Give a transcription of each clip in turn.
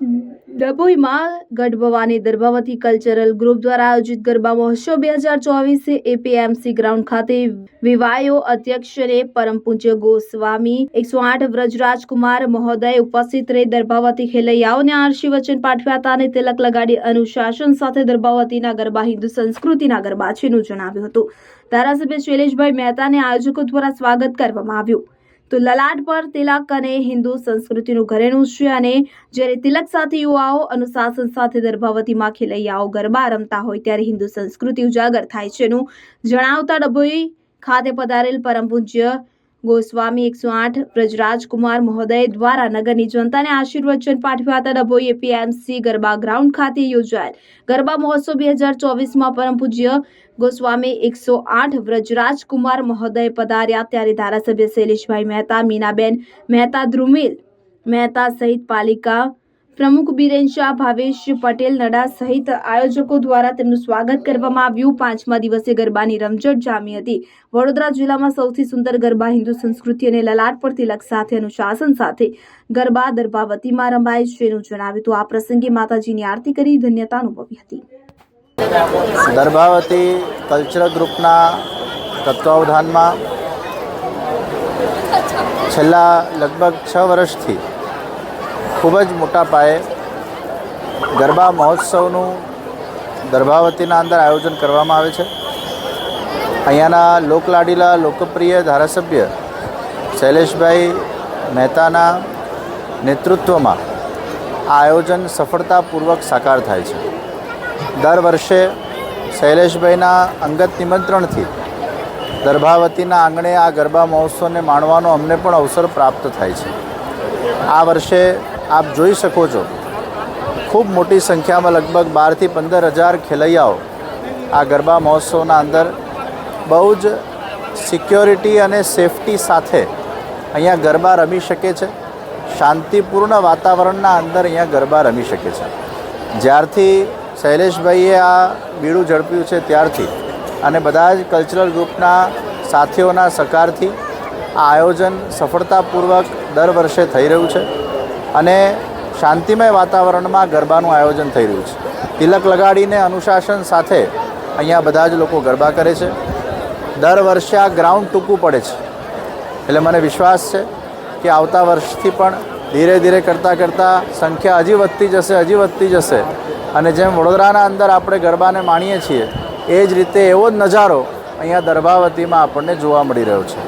ડભોઈમાં ગઢ Bhavani દર્ભાવતી cultural group દ્વારા આયોજિત ગરબા મહોત્સવ બે હજાર ચોવીસે એપીએમસી ગ્રાઉન્ડ ખાતે વિવાયો અધ્યક્ષને પરમ પૂજ્ય ગોસ્વામી એકસો આઠ વ્રજરાજકુમાર મહોદય ઉપસ્થિત રહી દર્ભાવતી ખેલૈયાઓને આરસી વચન પાઠવ્યા હતા અને તિલક લગાડી અનુશાસન સાથે દર્ભાવતીના ગરબા હિન્દુ સંસ્કૃતિના ગરબા છેનું જણાવ્યું હતું. ધારાસભ્ય શૈલેષભાઈ મહેતાને આયોજકો દ્વારા સ્વાગત કરવામાં આવ્યું. તો લલાટ પર તિલક અને હિન્દુ સંસ્કૃતિનું ઘરેણું છે અને જ્યારે તિલક સાથે યુવાઓ, અનુશાસન સાથે દર્ભાવતીમાં ખેલૈયાઓ ગરબા રમતા હોય ત્યારે હિન્દુ સંસ્કૃતિ ઉજાગર થાય છે. એનું જણાવતા ડભોઈ ખાતે પધારેલ પરમ પૂજ્ય ગોસ્વામી એકસો આઠ બ્રજરાજકુમાર મહોદય દ્વારા નગરની જનતાને આશીર્વચન પાઠવ્યા હતા. ડભોઈ એપીએમસી ગરબા ગ્રાઉન્ડ ખાતે યોજાયેલ ગરબા મહોત્સવ બે હજાર ચોવીસમાં પરમ પૂજ્ય ગોસ્વામી એકસો આઠ વ્રજરાજકુમાર મહોદય પધાર્યા. ત્યારે ધારાસભ્ય શૈલેષભાઈ મહેતા, મીનાબેન મહેતા, ધ્રુમિલ મહેતા સહિત પાલિકા પ્રમુખ બિરેન શાહ, ભાવેશ પટેલ, નડા સહિત આયોજકો દ્વારા તેમનું સ્વાગત કરવામાં આવ્યું. પાંચમા દિવસે ગરબાની રમઝટ જામી હતી. વડોદરા જિલ્લામાં સૌથી સુંદર ગરબા હિન્દુ સંસ્કૃતિ અને લલાટ પર તિલક સાથે અનુશાસન સાથે ગરબા દરબાવતીમાં રમાય છે એનું જણાવ્યું હતું. આ પ્રસંગે માતાજીની આરતી કરી ધન્યતા અનુભવી હતી. દરબાવતી કલ્ચરલ ગ્રુપના તત્વાવધાનમાં છેલ્લા લગભગ છ વર્ષથી ખૂબ જ મોટા પાયે ગરબા મહોત્સવનું ગર્ભાવતીના અંદર આયોજન કરવામાં આવે છે. અહીંયાના લોકલાડીલા લોકપ્રિય ધારાસભ્ય શૈલેષભાઈ મહેતાના નેતૃત્વમાં આ આયોજન સફળતાપૂર્વક સાકાર થાય છે. દર વર્ષે શૈલેષભાઈના અંગત નિમંત્રણથી ગર્ભાવતીના આંગણે આ ગરબા મહોત્સવને માણવાનો અમને પણ અવસર પ્રાપ્ત થાય છે. આ વર્ષે આપ જોઈ શકો છો. ખૂબ મોટી સંખ્યામાં લગભગ બારથી પંદર હજાર ખેલૈયાઓ આ ગરબા મહોત્સવના અંદર બહુ જ સિક્યોરિટી અને સેફટી સાથે અહીંયા ગરબા રમી શકે છે. શાંતિપૂર્ણ વાતાવરણના અંદર અહીંયા ગરબા રમી શકે છે. જ્યારથી શૈલેષભાઈએ આ બીડું ઝડપ્યું છે ત્યારથી અને બધા જ કલ્ચરલ ગ્રુપના સાથીઓના સહકારથી આ આયોજન સફળતાપૂર્વક દર વર્ષે થઈ રહ્યું છે. અને શાંતિમય વાતાવરણમાં ગરબાનું આયોજન થઈ રહ્યું છે. તિલક લગાડીને અનુશાસન સાથે અહીંયા બધા જ લોકો ગરબા કરે છે. દર વર્ષે આ ગ્રાઉન્ડ ટૂંકું પડે છે. એટલે મને વિશ્વાસ છે કે આવતા વર્ષથી પણ ધીરે ધીરે કરતાં કરતાં સંખ્યા હજી વધતી જશે, હજી વધતી જશે. અને જેમ વડોદરાના અંદર આપણે ગરબાને માણીએ છીએ, એ જ રીતે એવો જ નજારો અહીંયા દરભાવતીમાં આપણને જોવા મળી રહ્યો છે.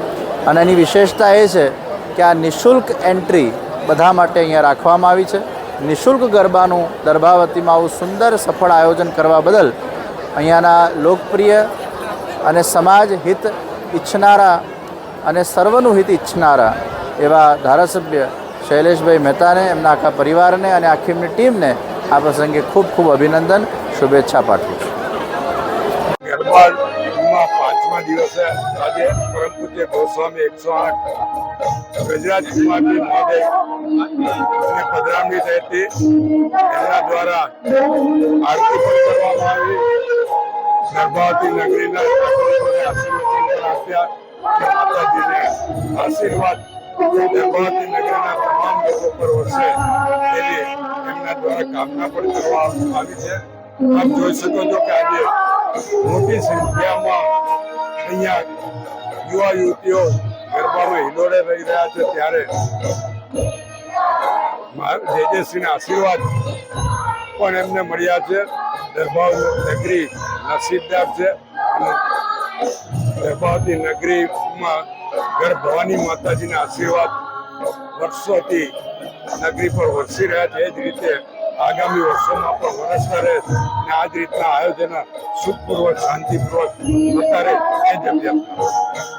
અને એની વિશેષતા એ છે કે આ નિઃશુલ્ક એન્ટ્રી બધા માટે અહીંયા રાખવામાં આવી છે. નિઃશુલ્ક ગરબાનું દર્ભાવતીમાં આવું સુંદર સફળ આયોજન કરવા બદલ અહીંયાના લોકપ્રિય અને સમાજ હિત ઈચ્છનારા અને સર્વનું હિત ઈચ્છનારા એવા ધારાસભ્ય શૈલેષભાઈ મહેતાને, એમના આખા પરિવારને અને આખી ટીમને આ પ્રસંગે ખૂબ ખૂબ અભિનંદન, શુભેચ્છા પાઠવું છું. પાંચમા દિવસે આજે પરમ પૂજ્ય ગોસ્વામી એકસો આઠ ગજરાજ કુમારજી મહોદય અને પધરામણી થઈ હતી એમના દ્વારા આરતી પણ કરવામાં આવી ગર્ભાવતી નગરીના નાગરિકોને આશીર્વચન પણ આપ્યા અને માતાજીને આશીર્વાદ ગર્ભાવતી નગરીના તમામ લોકો પર વરસે તેવી એમના દ્વારા કામના પણ કરવામાં આવી છે આપ જોઈ શકો છો કે આજે મોટી સંખ્યામાં અહીંયા યુવા યુવતીઓ ગરબામાં હિલોડે રહી રહ્યા છે ત્યારે જેજેશ્રીના આશીર્વાદ પણ એમને મળ્યા છે. દરબાર નગરી નસીબદાર છે અને દરબાવતી નગરીમાં ઘર ભવાની માતાજીના આશીર્વાદ વર્ષોથી નગરી પર વરસી રહ્યા છે. એ જ રીતે આગામી વર્ષોમાં પણ વરસતા અને આ જ રીતના આયોજન સુખપૂર્વક શાંતિપૂર્વક રહે એ જ અભ્યાસ